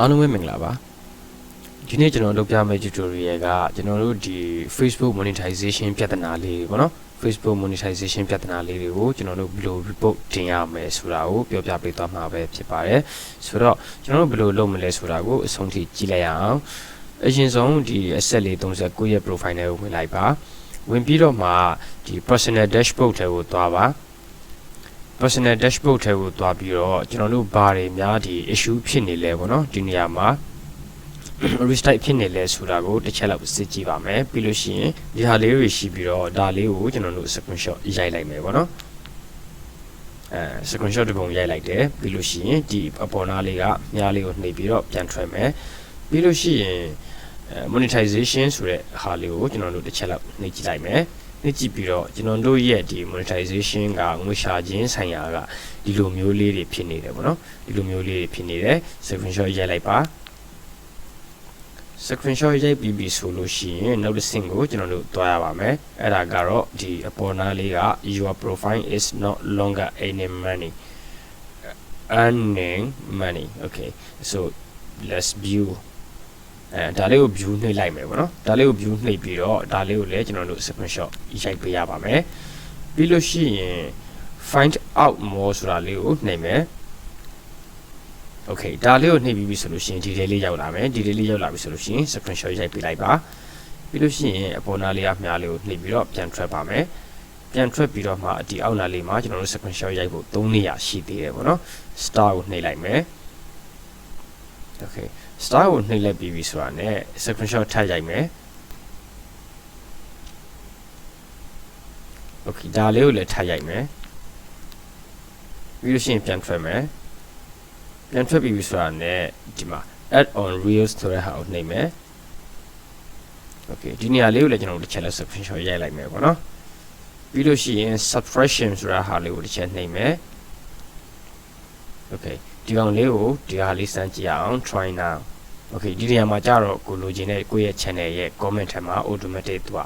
အားလုံးပဲမင်္ဂလာပါဒီနေ့ကျွန်တော်လုပ်ပြမယ့် tutorial ကကျွန်တော်တို့ဒီ Facebook monetization ပြဿနာလေးတွေပေါ့နော် Facebook monetization ပြဿနာလေးတွေကိုကျွန်တော်တို့ဘယ်လို report တင်ရမယ်ဆိုတာကိုပြောပြပေးသွားမှာပဲဖြစ်ပါတယ်ဆိုတော့ကျွန်တော်တို့ဘယ်လိုလုပ်မလဲဆိုတာကိုအဆုံးထိကြည့်လိုက်ရအောင်အရင်ဆုံးဒီ asset လေး39ရဲ့ profile နဲ့ဝင်လိုက်ပါဝင်ပြီးတော့မှဒီ personal dashboard ထဲကိုသွားပါ personal dashboard ထဲကိုသွားပြီးတော့ကျွန်တော်တို့ဘာတွေများဒီ issue ဖြစ်နေလဲပေါ့နော်ဒီနေရာမှာ restart ဖြစ်နေလဲဆိုတာကိုတစ်ချက်လောက်စစ်ကြည့်ပါမယ်ပြီးလို့ရှိရင်ဒီဟာလေးတွေရှိပြီးတော့ဒါလေးကိုကျွန်တော်တို့ screenshot ရိုက်လိုက်မယ်ပေါ့နော်အဲ screenshot တစ်ပုံရိုက်လိုက်တယ်ပြီးလို့ရှိရင်ဒီအပေါ်နားလေးကမြားလေးကိုနှိပ်ပြီးတော့ပြန်ထွက်မယ်ပြီးလို့ရှိရင်အဲ monetization ဆိုတဲ့ဟာလေးကိုကျွန်တော်တို့တစ်ချက်လောက်နှိပ်ကြည့်လိုက်မယ် နှိပ်ကြည့်ပြီးတော့ကျွန်တော်တို့ရဲ့ဒီ monetization ကငွေရှာခြင်းဆိုင်ရာကဒီလိုမျိုးလေးတွေဖြစ်နေတယ်ပေါ့နော်ဒီလိုမျိုးလေးတွေဖြစ်နေတယ် screenshot ရိုက်လိုက်ပါ screenshot ရိုက်ပြီးပြီဆိုလို့ရှိရင်နောက်တစ်ဆင့်ကိုကျွန်တော်တို့တွားရပါမယ်အဲ့ဒါကတော့ဒီအပေါ်နားလေးက your profile is not longer earning money earning money okay so let's view အဲဒါလေးကို view နှိပ်လိုက်မယ်ပေါ့နော်ဒါလေးကို view နှိပ်ပြီးတော့ဒါလေးကိုလည်းကျွန်တော်တို့ screenshot ရိုက်ပေးရပါမယ်ပြီးလို့ရှိရင် find out more ဆိုတာလေးကိုနှိပ်မယ် okay ဒါလေးကိုနှိပ်ပြီးပြီဆိုလို့ရှိရင်ဒီလေးလေးရောက်လာမယ်ဒီလေးလေးရောက်လာပြီဆိုလို့ရှိရင် screenshot ရိုက်ပေးလိုက်ပါပြီးလို့ရှိရင်အပေါ်နားလေးအမြားလေးကိုနှိပ်ပြီးတော့ပြန်ထွက်ပါမယ်ပြန်ထွက်ပြီးတော့မှဒီအောက်နားလေးမှာကျွန်တော်တို့ screenshot ရိုက်ဖို့၃နေရာရှိသေးတယ်ပေါ့နော် star ကိုနှိပ်လိုက်မယ် okay star ကိုနှိပ်လိုက်ပြီးပြီဆိုတာနဲ့ screenshot ထပ်ရိုက်မယ် okay ဒါလေးကိုလည်းထပ်ရိုက်မယ်ပြီးလို့ရှိရင်ပြန်ထွက်မယ်ပြန်ထွက်ပြီးပြီဆိုတာနဲ့ဒီမှာ add on reels ဆိုတဲ့ဟာကိုနှိပ်မယ် okay ဒီနေရာလေးကိုလည်းကျွန်တော်တို့တစ်ချက်လက် screenshot ရိုက်လိုက်မယ်ပေါ့နော်ပြီးလို့ရှိရင် subtraction ဆိုတာဟာလေးကိုတစ်ချက်နှိပ်မယ် okay ဒီကောင်လေးကိုဒီဟာလေးစမ်းကြည့်အောင် try now okay ဒီနေရာမှာကြတော့ကိုလိုချင်တဲ့ကိုယ့်ရဲ့ channel ရဲ့ comment ထဲမှာ automatic သူက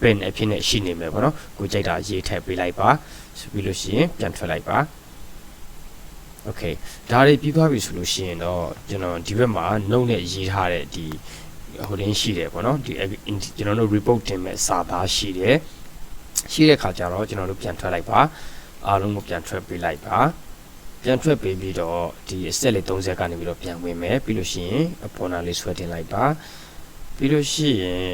pin အဖြစ်နဲ့ရှိနေမယ်ပေါ့နော်ကိုကြိုက်တာရေးထည့်ပေးလိုက်ပါဆိုပြီးလို့ရှိရင်ပြန်ထွက်လိုက်ပါ okay ဒါတွေပြီးသွားပြီဆိုလို့ရှိရင်တော့ကျွန်တော်ဒီဘက်မှာ note နဲ့ရေးထားတဲ့ဒီဟိုတင်းရှိတယ်ပေါ့နော်ဒီကျွန်တော်တို့ report တင်မဲ့စာသားရှိတယ်ရှိတဲ့ခါကျတော့ကျွန်တော်တို့ပြန်ထွက်လိုက်ပါအားလုံးကိုပြန်ထွက်ပေးလိုက်ပါ ပြန်ထွက်ပေးပြီးတော့ဒီအဆက်လေး30ကနေပြီးတော့ပြန်ဝင်မယ်ပြီးလို့ရှိရင်အပေါ်နာလေးဆွဲတင်လိုက်ပါပြီးလို့ရှိရင်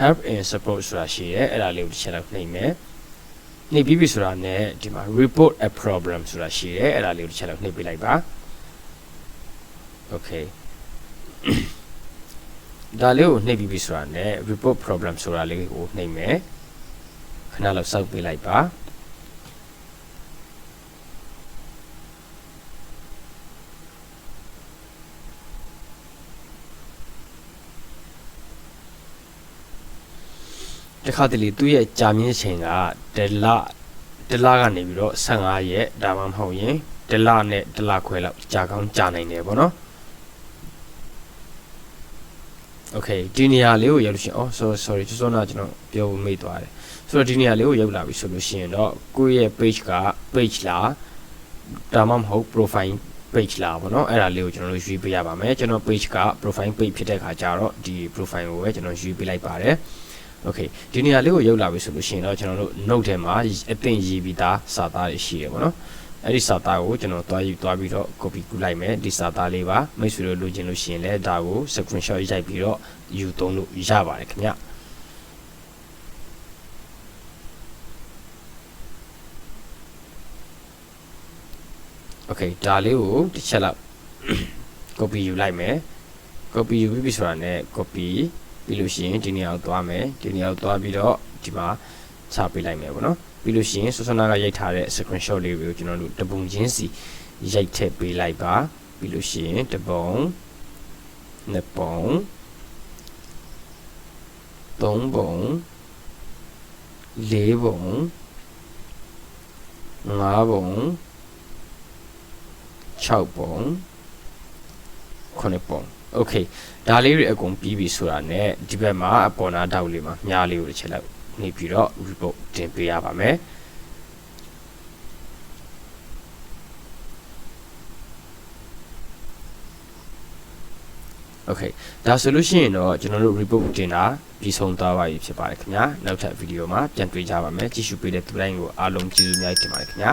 help and support ဆိုတာရှိရဲအဲ့ဒါလေးကိုတစ်ချက်လောက်နှိပ်မယ်နှိပ်ပြီးပြီဆိုတာနဲ့ဒီမှာ report a problem ဆိုတာရှိရဲအဲ့ဒါလေးကိုတစ်ချက်လောက်နှိပ်ပေးလိုက်ပါ okay ဒါလေးကိုနှိပ်ပြီးပြီဆိုတာနဲ့ report problem ဆိုတာလေးကိုနှိပ်မယ်ခဏလောက်စောက်ပေးလိုက်ပါ တခါတလေသူ့ရဲ့ကြာမြင့်ချိန်ကဒလဒလကနေပြီးတော့15ရက်ဒါမှမဟုတ်ရင်ဒလနဲ့ဒလခွဲလောက်ကြာကောင်းကြာနိုင်တယ်ပေါ့နော် okay ဒီနေရာလေးကိုရောက်လို့ရှိရင် oh sorry sorry ချွတ်စောနာကျွန်တော်ပြောဖို့မေ့သွားတယ်ဆိုတော့ဒီနေရာလေးကိုရောက်လာပြီဆိုလို့ရှိရင်တော့ကိုယ့်ရဲ့ page က page လားဒါမှမဟုတ် profile page လားပေါ့နော်အဲ့ဒါလေးကိုကျွန်တော်တို့ရွေးပေးရပါမယ်ကျွန်တော် page က profile page ဖြစ်တဲ့ခါကျတော့ဒီ profile ကိုပဲကျွန်တော်ရွေးပေးလိုက်ပါတယ် okay ဒီနေရာလေးကိုရောက်လာပြီဆိုလို့ရှိရင်တော့ကျွန်တော်တို့ note ထဲမှာအသင်ရေးပြီးသားစာသားတွေရှိတယ်ပေါ့နော်အဲ့ဒီစာသားကိုကျွန်တော်တွားယူတွားပြီးတော့ copy ကူးလိုက်မယ်ဒီစာသားလေးပါမိတ်ဆွေတို့လိုချင်လို့ရှိရင်လည်းဒါကို screenshot ရိုက်ပြီးတော့ယူသုံးလို့ရပါတယ်ခင်ဗျ okay ဒါလေးကိုတစ်ချက်လောက် copy ယူလိုက်မယ် copy ယူပြီးပြီဆိုတာနဲ့ copy ပြီးလို့ရှိရင်ဒီနေရာကိုသွားမယ်ဒီနေရာကိုသွားပြီးတော့ဒီမှာချပေးလိုက်မယ်ပေါ့နော်ပြီးလို့ရှိရင်ဆွဆွနာကရိုက်ထားတဲ့ screenshot လေးကိုကျွန်တော်တို့တပုံချင်းစီရိုက်ထည့်ပေးလိုက်ပါပြီးလို့ရှိရင်တပုံနှစ်ပုံသုံးပုံလေးပုံငါးပုံ6ပုံ9ပုံ okay ဒါလေးတွေအကုန်ပြီးပြီဆိုတာနဲ့ဒီဘက်မှာအပေါ်နာတောက်လေးမှာမြားလေးကိုတစ်ချက်လောက်နေပြီးတော့ report တင်ပေးရပါမယ် okay ဒါဆိုလို့ရှိရင်တော့ကျွန်တော်တို့ report တင်တာပြီးဆုံးသွားပါပြီဖြစ်ပါတယ်ခင်ဗျာနောက်ထပ်ဗီဒီယိုမှာပြန်တွေ့ကြပါမယ်ကြည့်ရှုပေးတဲ့သူတိုင်းကိုအားလုံးကျေးဇူးအများကြီးတင်ပါတယ်ခင်ဗျာ